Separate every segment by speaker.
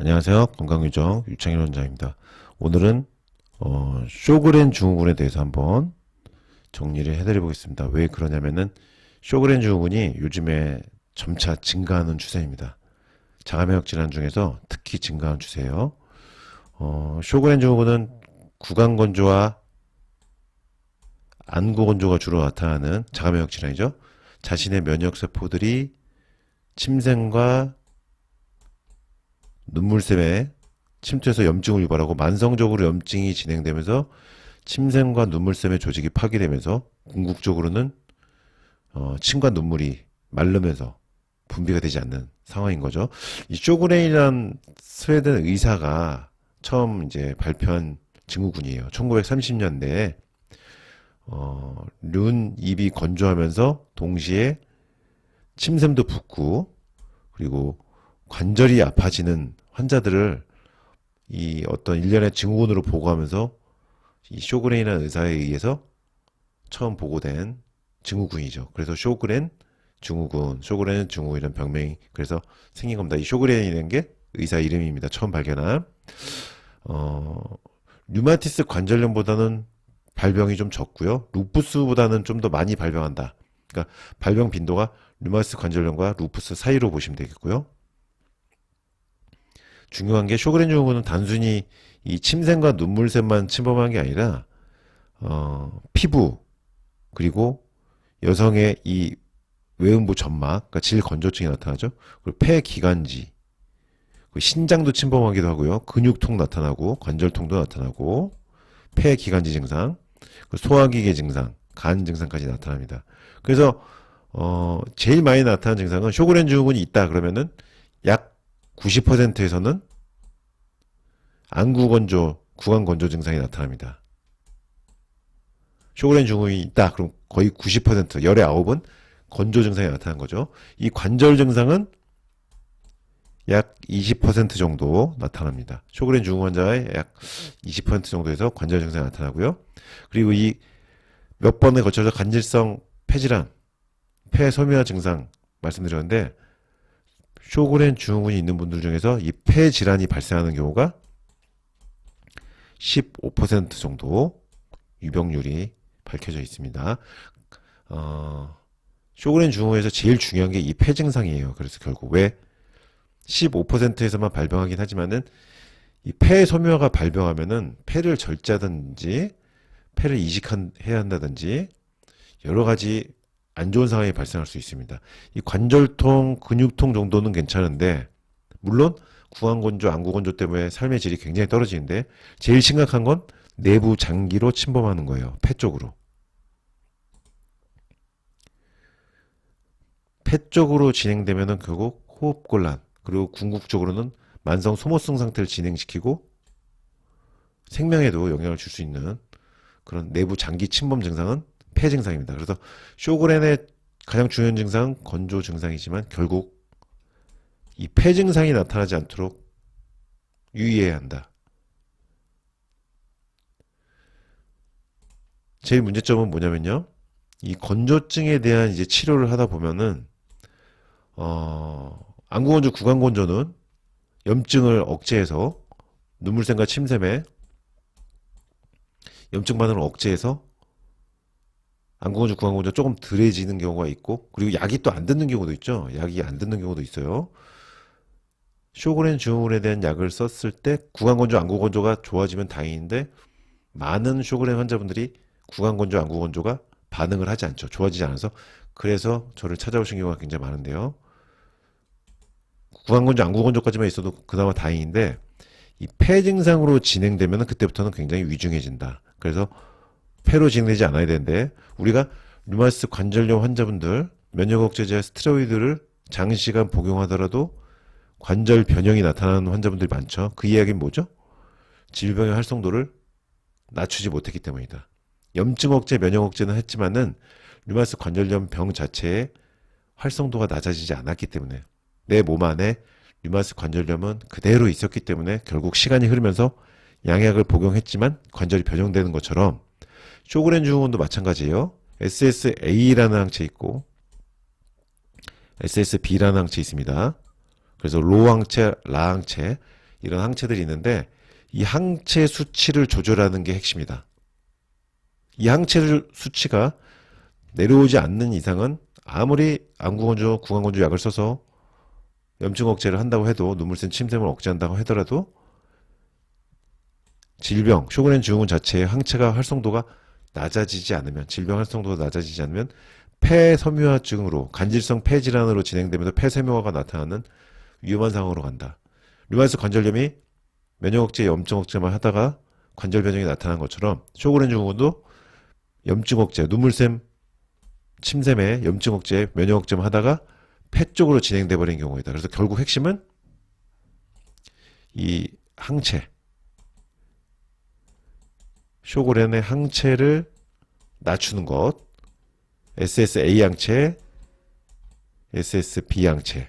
Speaker 1: 안녕하세요. 건강유정 유창일 원장입니다. 오늘은 어, 쇼그렌 증후군에 대해서 한번 정리를 해드려 보겠습니다. 왜 그러냐면은 쇼그렌 증후군이 요즘에 점차 증가하는 추세입니다. 자가면역 질환 중에서 특히 증가하는 추세예요. 어, 쇼그렌 증후군은 구강 건조와 안구 건조가 주로 나타나는 자가면역 질환이죠. 자신의 면역 세포들이 침샘과 눈물샘에 침투해서 염증을 유발하고 만성적으로 염증이 진행되면서 침샘과 눈물샘의 조직이 파괴되면서 궁극적으로는 어, 침과 눈물이 마르면서 분비가 되지 않는 상황인 거죠. 이 쇼그레인이란 스웨덴 의사가 처음 이제 발표한 증후군이에요. 1930년대에 어, 눈, 입이 건조하면서 동시에 침샘도 붓고 그리고 관절이 아파지는 환자들을 이 어떤 일련의 증후군으로 보고하면서 이 쇼그렌이라는 의사에 의해서 처음 보고된 증후군이죠. 그래서 쇼그렌 증후군, 쇼그렌 증후군이라는 병명이 그래서 생긴 겁니다. 이 쇼그렌이라는 게 의사 이름입니다. 처음 발견한 어, 류마티스 관절염보다는 발병이 좀 적고요. 루푸스보다는 좀 더 많이 발병한다. 그러니까 발병 빈도가 류마티스 관절염과 루푸스 사이로 보시면 되겠고요. 중요한 게 쇼그렌 증후군은 단순히 이 침샘과 눈물샘만 침범한 게 아니라 어, 피부 그리고 여성의 이 외음부 점막, 그러니까 질 건조증이 나타나죠. 그리고 폐 기관지, 그리고 신장도 침범하기도 하고요. 근육통 나타나고 관절통도 나타나고 폐 기관지 증상, 소화기계 증상, 간 증상까지 나타납니다. 그래서 어, 제일 많이 나타나는 증상은 쇼그렌 증후군이 있다 그러면은 약 90%에서는 안구 건조, 구강 건조 증상이 나타납니다. 쇼그렌 증후군이 있다. 그럼 거의 90%, 열의 9은 건조 증상이 나타난 거죠. 이 관절 증상은 약 20% 정도 나타납니다. 쇼그렌 증후 환자의 약 20% 정도에서 관절 증상이 나타나고요. 그리고 이 몇 번에 거쳐서 간질성 폐질환, 폐 소미화 증상 말씀드렸는데 쇼그렌 증후군이 있는 분들 중에서 이 폐 질환이 발생하는 경우가 15% 정도 유병률이 밝혀져 있습니다. 어, 쇼그렌 증후에서 제일 중요한 게 이 폐 증상이에요. 그래서 결국 왜 15%에서만 발병하긴 하지만은 이폐 소묘가 발병하면은 폐를 절제하든지 폐를 이식해야 한다든지 여러 가지 안 좋은 상황이 발생할 수 있습니다. 이 관절통, 근육통 정도는 괜찮은데 물론 구강건조, 안구건조 때문에 삶의 질이 굉장히 떨어지는데 제일 심각한 건 내부 장기로 침범하는 거예요. 폐 쪽으로. 폐 쪽으로 진행되면은 결국 호흡곤란 그리고 궁극적으로는 만성 소모성 상태를 진행시키고 생명에도 영향을 줄 수 있는 그런 내부 장기 침범 증상은 폐 증상입니다. 그래서 쇼그렌의 가장 중요한 증상은 건조 증상이지만 결국 이 폐 증상이 나타나지 않도록 유의해야 한다. 제일 문제점은 뭐냐면요. 이 건조증에 대한 이제 치료를 하다 보면은 어, 안구건조, 구강건조는 염증을 억제해서 눈물샘과 침샘에 염증 반응을 억제해서 안구건조, 구강건조 조금 덜해지는 경우가 있고 그리고 약이 또 안 듣는 경우도 있죠. 약이 안 듣는 경우도 있어요. 쇼그렌 증후군에 대한 약을 썼을 때 구강건조, 안구건조가 좋아지면 다행인데 많은 쇼그렌 환자분들이 구강건조, 안구건조가 반응을 하지 않죠. 좋아지지 않아서 그래서 저를 찾아오신 경우가 굉장히 많은데요. 구강건조, 안구건조까지만 있어도 그나마 다행인데 이 폐 증상으로 진행되면 그때부터는 굉장히 위중해진다. 그래서 폐로 진행되지 않아야 되는데 우리가 류마티스 관절염 환자분들 면역 억제제 스테로이드를 장시간 복용하더라도 관절 변형이 나타나는 환자분들이 많죠. 그 이야기는 뭐죠? 질병의 활성도를 낮추지 못했기 때문이다. 염증 억제, 면역 억제는 했지만은 류마티스 관절염 병 자체의 활성도가 낮아지지 않았기 때문에 내 몸 안에 류마티스 관절염은 그대로 있었기 때문에 결국 시간이 흐르면서 양약을 복용했지만 관절이 변형되는 것처럼 쇼그렌 증후군도 마찬가지예요. SSA라는 항체 있고 SSB라는 항체 있습니다. 그래서 로 항체, 라 항체 이런 항체들이 있는데 이 항체 수치를 조절하는 게 핵심이다. 이 항체 수치가 내려오지 않는 이상은 아무리 안구건조, 구강건조 약을 써서 염증 억제를 한다고 해도 눈물샘 침샘을 억제한다고 하더라도 질병, 쇼그렌 증후군 자체의 항체가 활성도가 낮아지지 않으면 질병 활성도가 낮아지지 않으면 폐섬유화증으로 간질성 폐질환으로 진행되면서 폐섬유화가 나타나는 위험한 상황으로 간다. 류마티스 관절염이 면역 억제, 염증 억제만 하다가 관절 변형이 나타난 것처럼 쇼그렌 증후군도 염증 억제, 눈물샘 침샘에 염증 억제, 면역 억제만 하다가 폐 쪽으로 진행돼 버린 경우이다. 그래서 결국 핵심은 이 항체 쇼그렌의 항체를 낮추는 것 SSA 항체, SSB 항체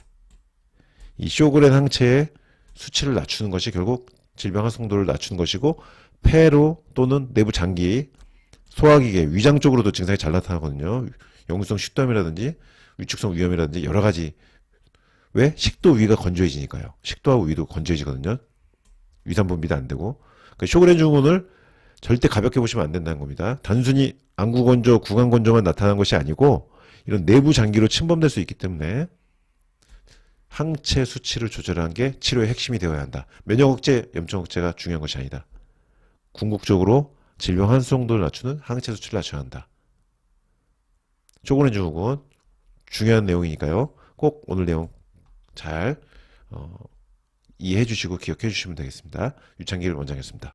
Speaker 1: 이 쇼그렌 항체의 수치를 낮추는 것이 결국 질병 활성도를 낮추는 것이고 폐로 또는 내부 장기 소화기계 위장 쪽으로도 증상이 잘 나타나거든요. 영구성 식도염이라든지 위축성 위염이라든지 여러 가지 왜 식도 위가 건조해지니까요. 식도하고 위도 건조해지거든요. 위산 분비도 안 되고 그 쇼그렌 증후군을 절대 가볍게 보시면 안 된다는 겁니다. 단순히 안구 건조, 구강 건조만 나타난 것이 아니고 이런 내부 장기로 침범될 수 있기 때문에 항체 수치를 조절하는 게 치료의 핵심이 되어야 한다. 면역 억제, 염증 억제가 중요한 것이 아니다. 궁극적으로 질병 환송도를 낮추는 항체 수치를 낮춰야 한다. 쪼그렌 증후군 중요한 내용이니까요. 꼭 오늘 내용 잘 어, 이해해 주시고 기억해 주시면 되겠습니다. 유창길 원장이었습니다.